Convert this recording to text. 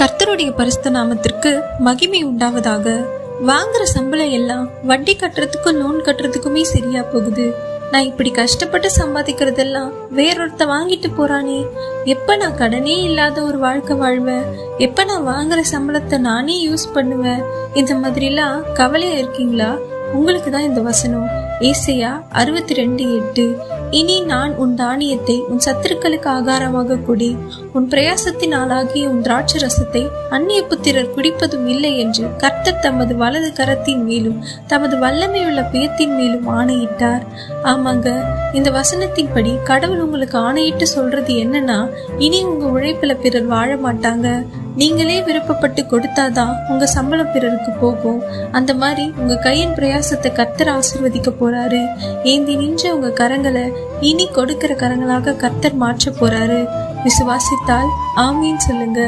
கர்த்தருடைய பரிசுத்த நாமத்திற்கு மகிமை உண்டாவதாக. வாங்குற சம்பளம் எல்லாம் வட்டி கட்டுறதுக்கும் லோன் கட்டுறதுக்குமே சரியா போகுது. நான் இப்படி கஷ்டப்பட்டு சம்பாதிக்கிறதெல்லாம் வேறொருத்த வாங்கிட்டு போறானே. எப்ப நான் கடனே இல்லாத ஒரு வாழ்க்கை வாழ்வேன்? எப்ப நான் வாங்குற சம்பளத்தை நானே யூஸ் பண்ணுவேன்? இந்த மாதிரிலாம் கவலையா இருக்கீங்களா? உங்களுக்கு தான் இந்த வசனம். ஏசையா அறுபத்தி ரெண்டு எட்டு. இனி நான் உன் தானியத்தை உன் சத்துருக்களுக்கு ஆகாரமாக கொடி. உன் பிரயாசத்தின் ஆளாகிய உன் திராட்சை ரசத்தை அந்நிய புத்திரர் குடிப்பதும் இல்லை என்று கர்த்தர் தமது வலது கரத்தின் மேலும் தமது வல்லமையுள்ள புயத்தின் மேலும் ஆணையிட்டார். ஆமாங்க இந்த வசனத்தின்படி கடவுள் உங்களுக்கு ஆணையிட்டு சொல்றது என்னன்னா இனி உங்க உழைப்புல பிறர் வாழ மாட்டாங்க. நீங்களே விருப்பப்பட்டு கொடுத்தாதான் உங்க சம்பளம் பிறருக்கு போகும். அந்த மாதிரி உங்க கையின் பிரயாசத்தை கர்த்தர் ஆசிர்வதிக்க போறாரு. ஏந்தி நின்ற உங்க கரங்களை இனி கொடுக்கிற கரங்களாக கர்த்தர் மாற்ற போறாரு. விசுவாசித்தால் ஆமீன் சொல்லுங்க.